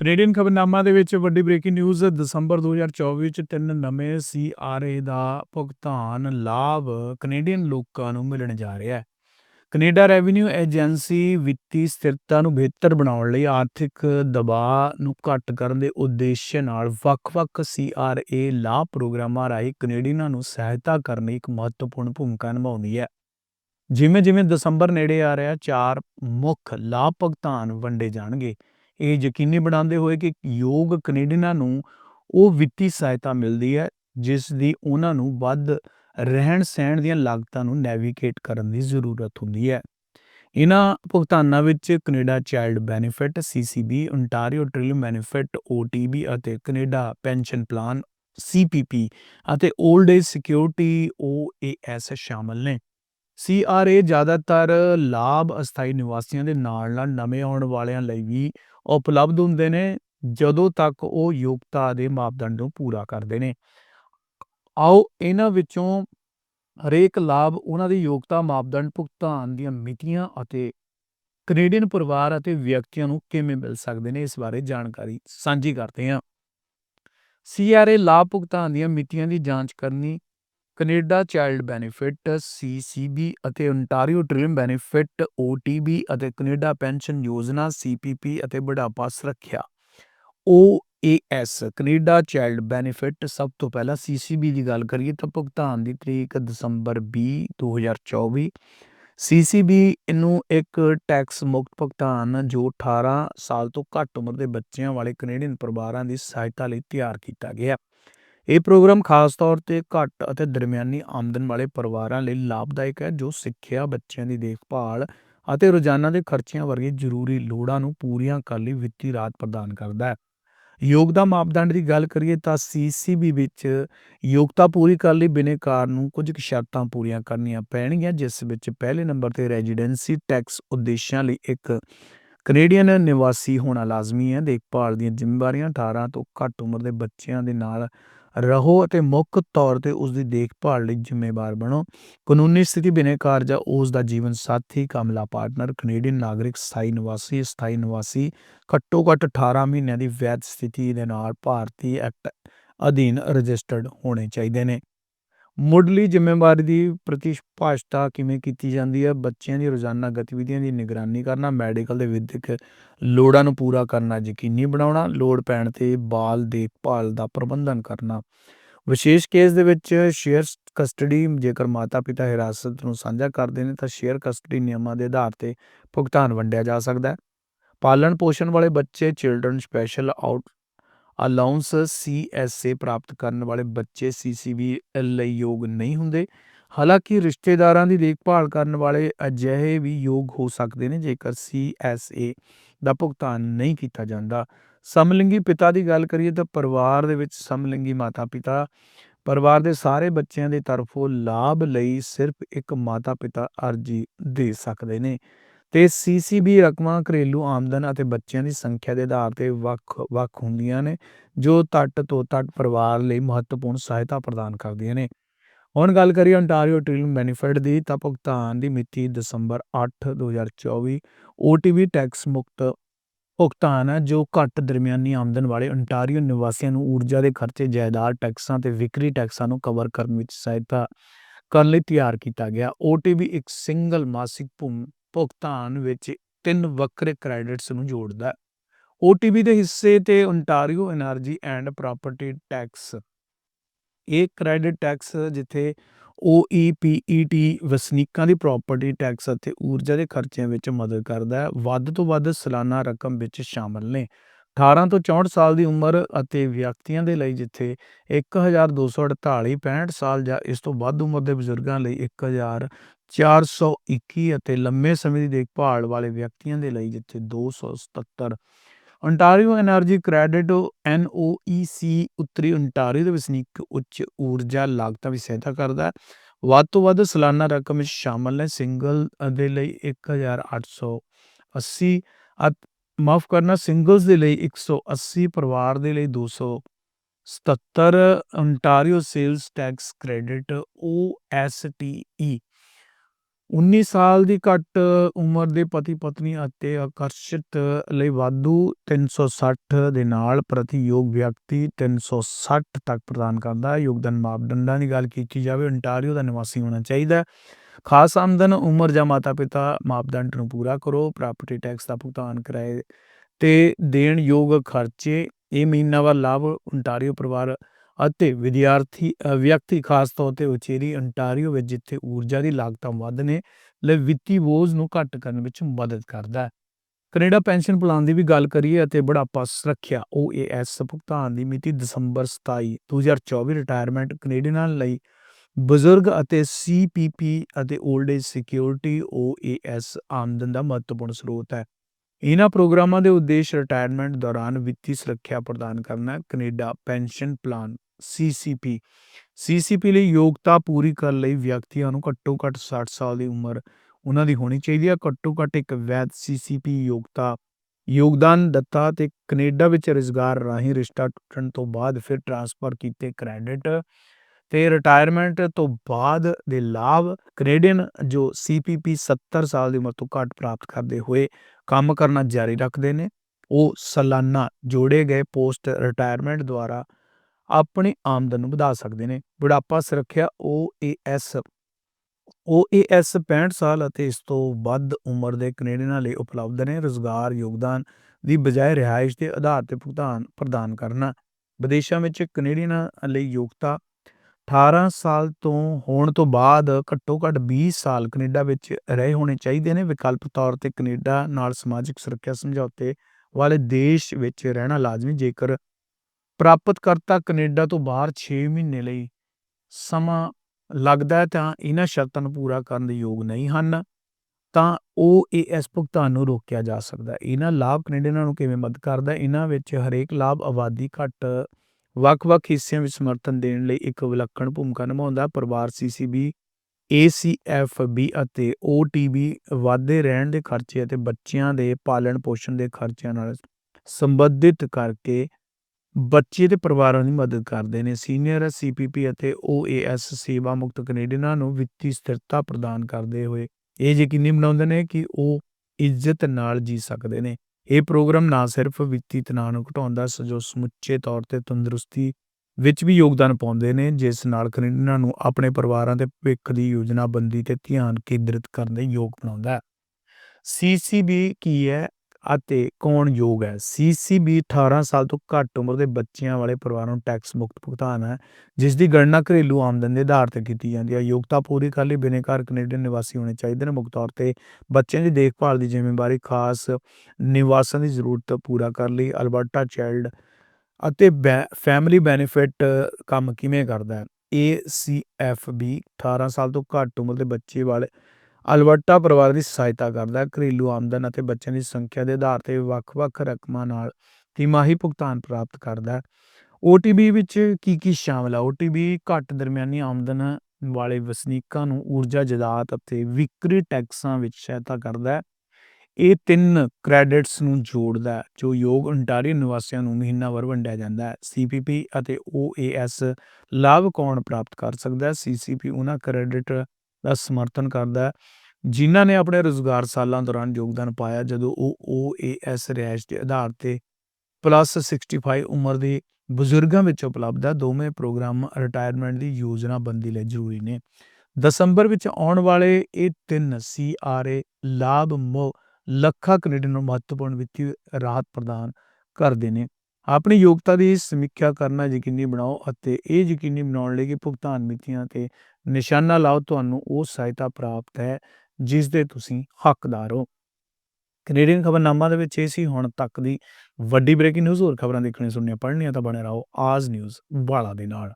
Canadian ਖਬਰਨਾਮਾ ਦੇ ਵਿੱਚ ਵੱਡੀ ਬ੍ਰੇਕਿੰਗ ਨਿਊਜ਼ ਦਸੰਬਰ 2024 ਵਿੱਚ ਤਿੰਨ ਨਵੇਂ ਸੀਆਰਏ ਦਾ ਭੁਗਤਾਨ ਲਾਭ ਕੈਨੇਡੀਅਨ ਲੋਕਾਂ ਨੂੰ ਮਿਲਣ ਜਾ ਰਿਹਾ ਹੈ। ਕੈਨੇਡਾ ਰੈਵਨਿਊ ਏਜੰਸੀ ਵਿੱਤੀ ਸਥਿਰਤਾ ਨੂੰ ਬਿਹਤਰ ਬਣਾਉਣ ਲਈ ਆਰਥਿਕ ਦਬਾਅ ਨੂੰ ਘੱਟ ਕਰਨ ਦੇ ਉਦੇਸ਼ ਨਾਲ ਵੱਖ-ਵੱਖ ਸੀਆਰਏ ਲਾਭ ਪ੍ਰੋਗਰਾਮਾਂ ਰਾਹੀਂ ਕੈਨੇਡੀਅਨਾਂ ਨੂੰ ਸਹਾਇਤਾ ਕਰਨ ਲਈ ਇੱਕ ਮਹੱਤਵਪੂਰਨ ਭੂਮਿਕਾ ਨਿਭਾਉਂਦੀ ਹੈ। ਜਿਵੇਂ-ਜਿਵੇਂ ਦਸੰਬਰ ਨੇੜੇ ਆ ਰਿਹਾ, ਚਾਰ ਮੁੱਖ ਲਾਭ ਭੁਗਤਾਨ ਵੰਡੇ ਜਾਣਗੇ। ਇਹ ਯਕੀਨੀ ਬਣਾਉਂਦੇ ਹੋਏ ਕਿ ਯੋਗ ਕੈਨੇਡੀਅਨਾਂ ਨੂੰ ਉਹ ਵਿੱਤੀ ਸਹਾਇਤਾ ਮਿਲਦੀ ਹੈ, ਜਿਸ ਦੀ ਉਹਨਾਂ ਨੂੰ ਵੱਧ ਰਹਿਣ ਸਹਿਣ ਦੀਆਂ ਲਾਗਤਾਂ ਨੂੰ ਨੈਵੀਗੇਟ ਕਰਨ ਦੀ ਜ਼ਰੂਰਤ ਹੁੰਦੀ ਹੈ। ਇਹਨਾਂ ਭੁਗਤਾਨਾਂ ਵਿੱਚ Canada child benefit CCB Ontario trillium benefit OTB ਅਤੇ ਕੈਨੇਡਾ ਪੈਨਸ਼ਨ ਪਲਾਨ CPP ਅਤੇ 올ਡ ਏਜ ਸਿਕਿਉਰਿਟੀ OAS ਸ਼ਾਮਲ ਨੇ। CRA ਜ਼ਿਆਦਾਤਰ ਲਾਭ ਅਸਥਾਈ ਨਿਵਾਸੀਆਂ ਦੇ ਨਾਲ-ਨਾਲ ਨਵੇਂ ਆਉਣ ਵਾਲਿਆਂ ਲਈ ਵੀ ਉਪਲਬਧ ਹੁੰਦੇ ਨੇ, ਜਦੋਂ ਤੱਕ ਉਹ ਯੋਗਤਾ ਦੇ ਮਾਪਦੰਡ ਨੂੰ ਪੂਰਾ ਕਰਦੇ ਨੇ। ਆਓ ਇਹਨਾਂ ਵਿੱਚੋਂ ਹਰੇਕ ਲਾਭ ਉਹਨਾਂ ਦੀ ਯੋਗਤਾ, ਮਾਪਦੰਡ, ਭੁਗਤਾਨ ਦੀਆਂ ਮਿਤੀਆਂ ਅਤੇ ਕੈਨੇਡੀਅਨ ਪਰਿਵਾਰ ਅਤੇ ਵਿਅਕਤੀਆਂ ਨੂੰ ਕਿਵੇਂ ਮਿਲ ਸਕਦੇ ਨੇ ਇਸ ਬਾਰੇ ਜਾਣਕਾਰੀ ਸਾਂਝੀ ਕਰਦੇ ਹਾਂ। ਸੀਆਰਏ ਲਾਭ ਭੁਗਤਾਨ ਦੀਆਂ ਮਿਤੀਆਂ ਦੀ ਜਾਂਚ ਕਰਨੀ ਕੈਨੇਡਾ ਚਾਈਲਡ ਬੈਨੀਫਿਟ, ਸੀਸੀਬੀ ਅਤੇ ਓਨਟਾਰੀਓ ਟ੍ਰਿਮ ਬੈਨੀਫਿਟ OTB ਅਤੇ ਕੈਨੇਡਾ ਪੈਨਸ਼ਨ ਯੋਜਨਾ CPP ਅਤੇ ਬੁਢਾਪਾ ਸੁਰੱਖਿਆ। OAS ਕੈਨੇਡਾ ਚਾਈਲਡ ਬੈਨੀਫਿਟ, ਸਭ ਤੋਂ ਪਹਿਲਾਂ CCB ਦੀ ਗੱਲ ਕਰੀਏ ਤਾਂ ਭੁਗਤਾਨ ਦੀ ਤਰੀਕ ਦਸੰਬਰ 20 2024 CCB ਨੂੰ ਇੱਕ ਟੈਕਸ ਮੁਕਤ ਭੁਗਤਾਨ ਜੋ 18 ਸਾਲ ਤੋਂ ਘੱਟ ਉਮਰ ਦੇ ਬੱਚਿਆਂ ਵਾਲੇ ਕੈਨੇਡੀਅਨ ਪਰਿਵਾਰਾਂ ਦੀ ਸਹਾਇਤਾ ਲਈ ਤਿਆਰ ਕੀਤਾ ਗਿਆ। ਇਹ ਪ੍ਰੋਗਰਾਮ ਖਾਸ ਤੌਰ ਤੇ ਘੱਟ ਅਤੇ ਦਰਮਿਆਨੀ ਆਮਦਨ ਵਾਲੇ ਪਰਿਵਾਰਾਂ ਲਈ ਲਾਭਦਾਇਕ ਹੈ, ਜੋ ਸਿੱਖਿਆ, ਬੱਚਿਆਂ ਦੀ ਦੇਖਭਾਲ ਅਤੇ ਰੋਜ਼ਾਨਾ ਦੇ ਖਰਚਿਆਂ ਵਰਗੇ ਜ਼ਰੂਰੀ ਲੋੜਾਂ ਨੂੰ ਪੂਰੀਆਂ ਕਰਨ ਲਈ ਵਿੱਤੀ ਰਾਹਤ ਪ੍ਰਦਾਨ ਕਰਦਾ ਹੈ। ਯੋਗਤਾ ਮਾਪਦੰਡ ਦੀ ਗੱਲ ਕਰੀਏ ਤਾਂ ਸੀਸੀਬੀ ਵਿੱਚ ਯੋਗਤਾ ਪੂਰੀ ਕਰਨ ਲਈ ਬਿਨੇਕਾਰ ਨੂੰ ਕੁਝ ਕੁ ਸ਼ਰਤਾਂ ਪੂਰੀਆਂ ਕਰਨੀਆਂ ਪੈਣਗੀਆਂ, ਜਿਸ ਵਿੱਚ ਪਹਿਲੇ ਨੰਬਰ ਤੇ ਰੈਜ਼ੀਡੈਂਸੀ ਟੈਕਸ ਉਦੇਸ਼ਾਂ ਲਈ ਇੱਕ ਕੈਨੇਡੀਅਨ ਨਿਵਾਸੀ ਹੋਣਾ ਲਾਜ਼ਮੀ ਹੈ। ਦੇਖਭਾਲ ਦੀਆਂ ਜ਼ਿੰਮੇਵਾਰੀਆਂ 18 ਤੋਂ ਘੱਟ ਉਮਰ ਦੇ ਬੱਚਿਆਂ ਦੇ ਨਾਲ ਰਹੋ ਅਤੇ ਮੁੱਖ ਤੌਰ ਤੇ ਉਸ ਦੀ ਦੇਖਭਾਲ ਲਈ ਜ਼ਿੰਮੇਵਾਰ ਬਣੋ। ਕਾਨੂੰਨੀ ਸਥਿਤੀ ਬਿਨੇਕਾਰ ਜਾਂ ਉਸ ਦਾ ਜੀਵਨ ਸਾਥੀ, ਕਾਮਲਾ ਪਾਰਟਨਰ, ਕੈਨੇਡੀਅਨ ਨਾਗਰਿਕ, ਸਥਾਈ ਨਿਵਾਸੀ ਸਥਾਈ ਨਿਵਾਸੀ ਘੱਟੋ ਘੱਟ 18 ਮਹੀਨਿਆਂ ਦੀ ਵੈਧ ਸਥਿਤੀ ਦੇ ਨਾਲ ਭਾਰਤੀ ਐਕਟ ਅਧੀਨ ਰਜਿਸਟਰਡ ਹੋਣੇ ਚਾਹੀਦੇ ਨੇ। ਮੁੱਢਲੀ ਜ਼ਿੰਮੇਵਾਰੀ ਦੀ ਪ੍ਰਤੀਸਪਾਸ਼ਤਾ ਕਿਵੇਂ ਕੀਤੀ ਜਾਂਦੀ ਹੈ? ਬੱਚਿਆਂ ਦੀ ਰੋਜ਼ਾਨਾ ਗਤੀਵਿਧੀਆਂ ਦੀ ਨਿਗਰਾਨੀ ਕਰਨਾ, ਮੈਡੀਕਲ ਦੇ ਵਿਦਿਅਕ ਲੋੜਾਂ ਨੂੰ ਪੂਰਾ ਕਰਨਾ, ਯਕੀਨੀ ਬਣਾਉਣਾ, ਲੋੜ ਪੈਣ ਤੇ ਬਾਲ ਦੇਖਭਾਲ ਦਾ ਪ੍ਰਬੰਧਨ ਕਰਨਾ। ਵਿਸ਼ੇਸ਼ ਕੇਸ ਦੇ ਵਿੱਚ ਸ਼ੇਅਰ ਕਸਟਡੀ, ਜੇਕਰ ਮਾਤਾ-ਪਿਤਾ ਹਿਰਾਸਤ ਨੂੰ ਸਾਂਝਾ ਕਰਦੇ ਨੇ, ਤਾਂ ਸ਼ੇਅਰ ਕਸਟਡੀ ਨਿਯਮਾਂ ਦੇ ਆਧਾਰ ਤੇ ਭੁਗਤਾਨ ਵੰਡਿਆ ਜਾ ਸਕਦਾ ਹੈ। ਪਾਲਣ ਪੋਸ਼ਣ ਵਾਲੇ ਬੱਚੇ, children special out allowance CSA ਪ੍ਰਾਪਤ ਕਰਨ ਵਾਲੇ ਬੱਚੇ ਸੀਸੀਬੀ ਲਈ ਯੋਗ ਨਹੀਂ ਹੁੰਦੇ। ਹਾਲਾਂਕਿ ਰਿਸ਼ਤੇਦਾਰਾਂ ਦੀ ਦੇਖਭਾਲ ਕਰਨ ਵਾਲੇ ਅਜਿਹੇ ਵੀ ਯੋਗ ਹੋ ਸਕਦੇ ਨੇ, ਜੇਕਰ ਸੀਐਸਏ ਦਾ ਭੁਗਤਾਨ ਨਹੀਂ ਕੀਤਾ ਜਾਂਦਾ। ਸਮਲਿੰਗੀ ਪਿਤਾ ਦੀ ਗੱਲ ਕਰੀਏ ਤਾਂ ਪਰਿਵਾਰ ਦੇ ਵਿੱਚ ਸਮਲਿੰਗੀ ਮਾਤਾ-ਪਿਤਾ, ਪਰਿਵਾਰ ਦੇ ਸਾਰੇ ਬੱਚਿਆਂ ਦੇ ਤਰਫੋਂ ਲਾਭ ਲਈ ਸਿਰਫ ਇੱਕ ਮਾਤਾ-ਪਿਤਾ ਅਰਜ਼ੀ ਦੇ ਸਕਦੇ ਨੇ। ਤੇ ਸੀਸੀਬੀ ਰਕਮਾਂ ਘਰੇਲੂ ਆਮਦਨ ਅਤੇ ਬੱਚਿਆਂ ਦੀ ਸੰਖਿਆ ਦੇ ਆਧਾਰ ਤੇ ਵੱਖ-ਵੱਖ ਹੁੰਦੀਆਂ ਨੇ, ਜੋ ਤੱਟ ਤੋਂ ਤੱਟ ਪਰਿਵਾਰ ਲਈ ਮਹੱਤਵਪੂਰਨ ਸਹਾਇਤਾ ਪ੍ਰਦਾਨ ਕਰਦੀਆਂ ਨੇ। ਹੁਣ ਗੱਲ ਕਰੀਏ ontario ਟ੍ਰਿਲਮ ਬੈਨੀਫਿਟ ਦੀ, ਤਾਂ ਭੁਗਤਾਨ ਦੀ ਮਿਤੀ ਦਸੰਬਰ 8 2024 OTB ਟੈਕਸ ਮੁਕਤ ਭੁਗਤਾਨ ਹੈ, ਜੋ ਘੱਟ ਦਰਮਿਆਨੀ ਆਮਦਨ ਵਾਲੇ ਓਨਟਾਰੀਓ ਨਿਵਾਸੀਆਂ ਨੂੰ ਊਰਜਾ ਦੇ ਖਰਚੇ, ਜਾਇਦਾਦ ਟੈਕਸਾਂ ਤੇ ਵਿਕਰੀ ਟੈਕਸਾਂ ਨੂੰ ਕਵਰ ਕਰਨ ਵਿੱਚ ਸਹਾਇਤਾ ਕਰਨ ਲਈ ਤਿਆਰ ਕੀਤਾ ਗਿਆ। OTB ਇੱਕ ਸਿੰਗਲ ਮਾਸਿਕ ਭੂਮ ਭੁਗਤਾਨ ਵਿੱਚ ਤਿੰਨ ਵੱਖਰੇ ਕ੍ਰੈਡਿਟਸ ਨੂੰ ਜੋੜਦਾ ਹੈ। ਦੇ ਹਿੱਸੇ ਤੇ Ontario energy and property tax ਇਹ ਕ੍ਰੈਡਿਟ ਟੈਕਸ ਜਿੱਥੇ OEPET ਵਸਨੀਕਾਂ ਦੀ ਪ੍ਰਾਪਰਟੀ ਟੈਕਸ ਅਤੇ ਊਰਜਾ ਦੇ ਖਰਚਿਆਂ ਵਿੱਚ ਮਦਦ ਕਰਦਾ ਹੈ। ਵੱਧ ਤੋਂ ਵੱਧ ਸਾਲਾਨਾ ਰਕਮ ਵਿੱਚ ਸ਼ਾਮਲ ਨੇ। 18 ਤੋਂ 64 ਸਾਲ ਦੀ ਉਮਰ ਅਤੇ ਵਿਅਕਤੀਆਂ ਦੇ ਲਈ ਜਿੱਥੇ 1248 65 ਸਾਲ ਜਾਂ ਇਸ ਤੋਂ ਵੱਧ ਉਮਰ ਦੇ ਬਜ਼ੁਰਗਾਂ ਲਈ 1421 ਅਤੇ ਲੰਮੇ ਸਮੇਂ ਦੀ ਦੇਖਭਾਲ ਵਾਲੇ ਵਿਅਕਤੀਆਂ ਦੇ ਲਈ ਜਿੱਥੇ 277 ਅੰਟਾਰੀਓ એનર્ਜੀ ਕ੍ਰੈਡਿਟ NOEC ਉੱਤਰੀ ਓਨਟਾਰੀਓ ਦੇ ਵਸਨੀਕ ਉੱਚ ਊਰਜਾ ਲਾਗਤਾਂ ਵਿੱਚ ਸਹਾਇਤਾ ਕਰਦਾ ਵੱਧ ਤੋਂ ਵੱਧ ਸਾਲਾਨਾ ਰਕਮ ਵਿੱਚ ਸ਼ਾਮਲ ਹੈ। ਸਿੰਗਲ ਦੇ ਲਈ 1880 ਅਤੇ ਮਾਫ ਕਰਨਾ ਸਿੰਗਲਸ ਦੇ ਲਈ 180 ਪਰਿਵਾਰ ਦੇ ਲਈ 277 Ontario sales tax credit OSTE 19 ਸਾਲ ਦੀ ਘੱਟ ਉਮਰ ਦੇ ਪਤੀ ਪਤਨੀ ਅਤੇ ਆਕਰਸ਼ਿਤ ਲਈ ਵਾਧੂ 360 ਦੇ ਨਾਲ ਪ੍ਰਤੀ ਯੋਗ ਵਿਅਕਤੀ 360 ਤੱਕ ਪ੍ਰਦਾਨ ਕਰਦਾ ਹੈ। ਯੋਗਦਾਨ ਮਾਪਦੰਡਾਂ ਦੀ ਗੱਲ ਕੀਤੀ ਜਾਵੇ ਅੰਟਾਰੀਓ ਦਾ ਨਿਵਾਸੀ ਹੋਣਾ ਚਾਹੀਦਾ ਹੈ। ਖਾਸ ਆਮਦਨ, ਉਮਰ ਜਾਂ ਮਾਤਾ ਪਿਤਾ ਮਾਪਦੰਡ ਨੂੰ ਪੂਰਾ ਕਰੋ, ਪ੍ਰਾਪਰਟੀ ਟੈਕਸ ਦਾ ਭੁਗਤਾਨ ਕਰਾਏ ਤੇ ਦੇਣ ਯੋਗ ਖਰਚੇ, ਇਹ ਮਹੀਨਾਵਾਰ ਲਾਭ ontario ਪਰਿਵਾਰ ਅਤੇ ਵਿਦਿਆਰਥੀ ਵਿਅਕਤੀ, ਖਾਸ ਤੌਰ ਤੇ ਉਚੇਰੀ ontario ਵਿੱਚ ਜਿੱਥੇ ਊਰਜਾ ਦੀ ਲਾਗਤਾਂ ਵੱਧ ਨੇ, ਲਈ ਵਿੱਤੀ ਬੋਝ ਨੂੰ ਘੱਟ ਕਰਨ ਵਿੱਚ ਮਦਦ ਕਰਦਾ ਹੈ। ਕੈਨੇਡਾ ਪੈਨਸ਼ਨ ਪਲਾਨ ਦੀ ਵੀ ਗੱਲ ਕਰੀਏ ਅਤੇ ਬੁਢਾਪਾ ਸੁਰੱਖਿਆ OAS ਭੁਗਤਾਨ ਦੀ ਮਿਤੀ ਦਸੰਬਰ 27 2024 ਰਿਟਾਇਰਮੈਂਟ ਕੈਨੇਡੀਅਨਾਂ ਲਈ ਬਜ਼ੁਰਗ ਅਤੇ CPP ਅਤੇ 올ਡ ਏਜ ਸਿਕਿਉਰਿਟੀ OAS ਆਮਦਨ ਦਾ ਮਹੱਤਵਪੂਰਨ ਸਰੋਤ ਹੈ। ਇਹਨਾਂ ਪ੍ਰੋਗਰਾਮਾਂ ਦੇ ਉਦੇਸ਼ ਰਿਟਾਇਰਮੈਂਟ ਦੌਰਾਨ ਵਿੱਤੀ ਸੁਰੱਖਿਆ ਪ੍ਰਦਾਨ ਕਰਨਾ, Canada pension plan CCP CCP ਲਈ ਯੋਗਤਾ ਪੂਰੀ ਕਰਨ ਲਈ ਵਿਅਕਤੀਆਂ ਨੂੰ ਘੱਟੋ ਘੱਟ 60 ਸਾਲ ਦੀ ਉਮਰ ਉਹਨਾਂ ਦੀ ਹੋਣੀ ਚਾਹੀਦੀ ਹੈ। ਘੱਟੋ ਘੱਟ ਇੱਕ ਵੈਧ CCP ਯੋਗਤਾ, ਯੋਗਦਾਨ ਦਿੱਤਾ ਤੇ ਕੈਨੇਡਾ ਵਿੱਚ ਰੁਜ਼ਗਾਰ ਰਾਹੀਂ ਰਿਸ਼ਤਾ ਟੁੱਟਣ ਤੋਂ ਬਾਅਦ ਫਿਰ ਟ੍ਰਾਂਸਫਰ ਕੀਤੇ ਕ੍ਰੈਡਿਟ ਤੇ ਰਿਟਾਇਰਮੈਂਟ ਤੋਂ ਬਾਅਦ ਦੇ ਲਾਭ ਕੈਨੇਡੀਅਨ ਜੋ CPP 70 ਸਾਲ ਦੀ ਉਮਰ ਤੋਂ ਘੱਟ ਪ੍ਰਾਪਤ ਕਰਦੇ ਹੋਏ ਕੰਮ ਕਰਨਾ ਜਾਰੀ ਰੱਖਦੇ ਨੇ, ਉਹ ਸਾਲਾਨਾ ਜੋੜੇ ਗਏ ਪੋਸਟ ਰਿਟਾਇਰਮੈਂਟ ਦੁਆਰਾ ਆਪਣੀ ਆਮਦਨ ਨੂੰ ਵਧਾ ਸਕਦੇ ਨੇ। ਬੁਢਾਪਾ ਸੁਰੱਖਿਆ OAS OAS 65 ਸਾਲ ਅਤੇ ਇਸ ਤੋਂ ਵੱਧ ਉਮਰ ਦੇ ਕੈਨੇਡੀਅਨਾਂ ਲਈ ਉਪਲਬਧ ਨੇ। ਰੁਜ਼ਗਾਰ, ਯੋਗਦਾਨ ਦੀ ਬਜਾਏ ਰਿਹਾਇਸ਼ ਦੇ ਆਧਾਰ ਤੇ ਭੁਗਤਾਨ ਪ੍ਰਦਾਨ ਕਰਨਾ, ਵਿਦੇਸ਼ਾਂ ਵਿੱਚ ਕੈਨੇਡੀਅਨਾਂ ਲਈ ਯੋਗਤਾ 18 ਸਾਲ ਤੋਂ ਹੋਣ ਤੋਂ ਬਾਅਦ ਘੱਟੋ ਘੱਟ 20 ਸਾਲ ਕੈਨੇਡਾ ਵਿੱਚ ਰਹੇ ਹੋਣੇ ਚਾਹੀਦੇ ਨੇ। ਵਿਕਲਪ ਤੌਰ ਤੇ ਕੈਨੇਡਾ ਨਾਲ ਸਮਾਜਿਕ ਸੁਰੱਖਿਆ ਸਮਝੌਤੇ ਵਾਲੇ ਦੇਸ਼ ਵਿੱਚ ਰਹਿਣਾ ਲਾਜ਼ਮੀ। ਜੇਕਰ ਪ੍ਰਾਪਤਕਰਤਾ ਕੈਨੇਡਾ ਤੋਂ ਬਾਹਰ 6 ਮਹੀਨੇ ਲਈ ਸਮਾਂ ਲੱਗਦਾ ਤਾਂ ਇਹਨਾਂ ਸ਼ਰਤਾਂ ਨੂੰ ਪੂਰਾ ਕਰਨ ਦੇ ਯੋਗ ਨਹੀਂ ਹਨ, ਤਾਂ ਉਹ ਇਸ ਭੁਗਤਾਨ ਨੂੰ ਰੋਕਿਆ ਜਾ ਸਕਦਾ ਇਹਨਾਂ ਲਾਭ ਕੈਨੇਡੀਅਨਾਂ ਨੂੰ ਕਿਵੇਂ ਮਦਦ ਕਰਦਾ ਇਹਨਾਂ ਵਿੱਚ ਹਰੇਕ ਲਾਭ ਆਬਾਦੀ ਘੱਟ ਵੱਖ-ਵੱਖ ਹਿੱਸਿਆਂ ਵਿੱਚ ਸਮਰਥਨ ਦੇਣ ਲਈ ਇੱਕ ਵਿਲੱਖਣ ਭੂਮਿਕਾ ਨਿਭਾਉਂਦਾ ਹੈ। ਪਰਿਵਾਰ CCB ACFB ਅਤੇ OTB ਵਾਧੇ ਰਹਿਣ ਦੇ ਖਰਚੇ ਅਤੇ ਬੱਚਿਆਂ ਦੇ ਪਾਲਣ ਪੋਸ਼ਣ ਦੇ ਖਰਚਿਆਂ ਨਾਲ ਸੰਬੰਧਿਤ ਕਰਕੇ ਬੱਚੇ ਦੇ ਪਰਿਵਾਰਾਂ ਦੀ ਮਦਦ ਕਰਦੇ ਨੇ। ਸੀਨੀਅਰ CPP ਅਤੇ OAS ਸੇਵਾ ਮੁਕਤ ਕੈਨੇਡੀਅਨਾਂ ਨੂੰ ਵਿੱਤੀ ਸਥਿਰਤਾ ਪ੍ਰਦਾਨ ਕਰਦੇ ਹੋਏ ਇਹ ਯਕੀਨੀ ਬਣਾਉਂਦੇ ਨੇ ਕਿ ਉਹ ਇੱਜ਼ਤ ਨਾਲ ਜੀ ਸਕਦੇ ਨੇ। ਇਹ ਪ੍ਰੋਗਰਾਮ ਨਾ ਸਿਰਫ ਵਿੱਤੀ ਤਣਾਅ ਨੂੰ ਘਟਾਉਂਦਾ ਸਗੋਂ ਸਮੁੱਚੇ ਤੌਰ ਤੇ ਤੰਦਰੁਸਤੀ ਵਿੱਚ ਵੀ ਯੋਗਦਾਨ ਪਾਉਂਦੇ ਨੇ, ਜਿਸ ਨਾਲ ਕੈਨੇਡੀਅਨਾਂ ਨੂੰ ਆਪਣੇ ਪਰਿਵਾਰਾਂ ਦੇ ਭਵਿੱਖ ਦੀ ਯੋਜਨਾਬੰਦੀ ਤੇ ਧਿਆਨ ਕੇਂਦਰਿਤ ਕਰਨ ਦੇ ਯੋਗ ਬਣਾਉਂਦਾ ਹੈ। CCB ਕੀ ਹੈ? ਅਤੇ ਕੌਣ ਯੋਗ ਹੈ? CCB 18 ਸਾਲ ਤੋਂ ਘੱਟ ਉਮਰ ਦੇ ਬੱਚਿਆਂ ਵਾਲੇ ਪਰਿਵਾਰਾਂ ਨੂੰ ਟੈਕਸ ਮੁਕਤ ਭੁਗਤਾਨ ਹੈ, ਜਿਸ ਦੀ ਗਣਨਾ ਘਰੇਲੂ ਆਮਦਨ ਦੇ ਆਧਾਰ ਤੇ ਕੀਤੀ ਜਾਂਦੀ ਹੈ। ਯੋਗਤਾ ਪੂਰੀ ਕਰ ਲਈ ਬਿਨੇਕਾਰ ਕੈਨੇਡੀਅਨ ਨਿਵਾਸੀ ਹੋਣੇ ਚਾਹੀਦੇ ਨੇ। ਮੁੱਖ ਤੌਰ ਤੇ ਬੱਚਿਆਂ ਦੀ ਦੇਖਭਾਲ ਦੀ ਜ਼ਿੰਮੇਵਾਰੀ ਖਾਸ ਨਿਵਾਸਾਂ ਦੀ ਜ਼ਰੂਰਤ ਪੂਰਾ ਕਰ ਲਈ ਅਲਬਰਟਾ ਚਾਈਲਡ ਅਤੇ ਫੈਮਿਲੀ ਬੈਨੀਫਿਟ ਕੰਮ ਕਿਵੇਂ ਕਰਦਾ ਹੈ? ACFB 18 ਸਾਲ ਤੋਂ ਘੱਟ ਉਮਰ ਦੇ ਬੱਚੇ ਵਾਲੇ ਅਲਬਰਟਾ ਪਰਿਵਾਰ ਦੀ ਸਹਾਇਤਾ ਕਰਦਾ ਹੈ। ਘਰੇਲੂ ਆਮਦਨ ਅਤੇ ਬੱਚਿਆਂ ਦੀ ਸੰਖਿਆ ਦੇ ਆਧਾਰ ਤੇ ਵੱਖ-ਵੱਖ ਰਕਮਾਂ ਨਾਲ ਤਿਮਾਹੀ ਭੁਗਤਾਨ ਪ੍ਰਾਪਤ ਕਰਦਾ ਹੈ। OTB ਵਿੱਚ ਕੀ ਕੀ ਸ਼ਾਮਲ ਹੈ OTB ਘੱਟ ਦਰਮਿਆਨੀ ਆਮਦਨ ਵਾਲੇ ਵਸਨੀਕਾਂ ਨੂੰ ਊਰਜਾ ਜਾਇਦਾਦ ਅਤੇ ਵਿਕਰੀ ਟੈਕਸਾਂ ਵਿੱਚ ਸਹਾਇਤਾ ਕਰਦਾ ਹੈ। ਇਹ ਤਿੰਨ ਕ੍ਰੈਡਿਟਸ ਨੂੰ ਜੋੜਦਾ ਹੈ, ਜੋ ਯੋਗ ontario ਨਿਵਾਸੀਆਂ ਨੂੰ ਮਹੀਨਾਵਾਰ ਵੰਡਿਆ ਜਾਂਦਾ ਹੈ। CPP ਅਤੇ OAS ਲਾਭ ਕੌਣ ਪ੍ਰਾਪਤ ਕਰ ਸਕਦਾ ਹੈ? CCP ਉਹਨਾਂ ਕ੍ਰੈਡਿਟ ਦਾ ਸਮਰਥਨ ਕਰਦਾ ਹੈ। ਜਿਨ੍ਹਾਂ ਨੇ ਆਪਣੇ ਰੁਜ਼ਗਾਰ ਸਾਲਾਂ ਦੌਰਾਨ ਯੋਗਦਾਨ ਪਾਇਆ, ਜਦੋਂ ਉਹ OAS ਰਿਹਾਇਸ਼ ਦੇ ਆਧਾਰ ਤੇ ਪਲੱਸ 65 ਉਮਰ ਦੇ ਬਜ਼ੁਰਗਾਂ ਵਿੱਚ ਉਪਲਬਧ ਹੈ ਦੋਵੇਂ ਪ੍ਰੋਗਰਾਮ ਰਿਟਾਇਰਮੈਂਟ ਦੀ ਯੋਜਨਾਬੰਦੀ ਲਈ ਜ਼ਰੂਰੀ ਨੇ। ਦਸੰਬਰ ਵਿੱਚ ਆਉਣ ਵਾਲੇ ਇਹ ਤਿੰਨ CRA ਲਾਭ ਲੱਖਾਂ ਕੈਨੇਡੀਅਨ ਨੂੰ ਮਹੱਤਵਪੂਰਨ ਵਿੱਤੀ ਰਾਹਤ ਪ੍ਰਦਾਨ ਕਰਦੇ ਨੇ। ਆਪਣੀ ਯੋਗਤਾ ਦੀ ਸਮੀਖਿਆ ਕਰਨਾ ਯਕੀਨੀ ਬਣਾਓ ਅਤੇ ਇਹ ਯਕੀਨੀ ਬਣਾਉਣ ਲਈ ਕਿ ਭੁਗਤਾਨ ਮਿਤੀਆਂ ਤੇ ਨਿਸ਼ਾਨਾ ਲਾਓ, ਤੁਹਾਨੂੰ ਉਹ ਸਹਾਇਤਾ ਪ੍ਰਾਪਤ ਹੈ ਜਿਸ ਦੇ ਤੁਸੀਂ ਹੱਕਦਾਰ ਹੋ। ਕੈਨੇਡੀਅਨ ਖਬਰਨਾਮਾ ਦੇ ਵਿੱਚ ਇਹ ਸੀ, ਹੁਣ ਤੱਕ ਦੀ ਵੱਡੀ ਬ੍ਰੇਕਿੰਗ ਨਿਊਜ਼ ਹੋਰ ਖਬਰਾਂ ਦੇਖਣੀਆਂ ਸੁਣਨੀਆਂ, ਪੜ੍ਹਨੀਆਂ ਤਾਂ ਬਣੇ ਰਹੋ, ਆਜ਼ ਨਿਊਜ਼ ਵਾਲਾ ਦੇ ਨਾਲ।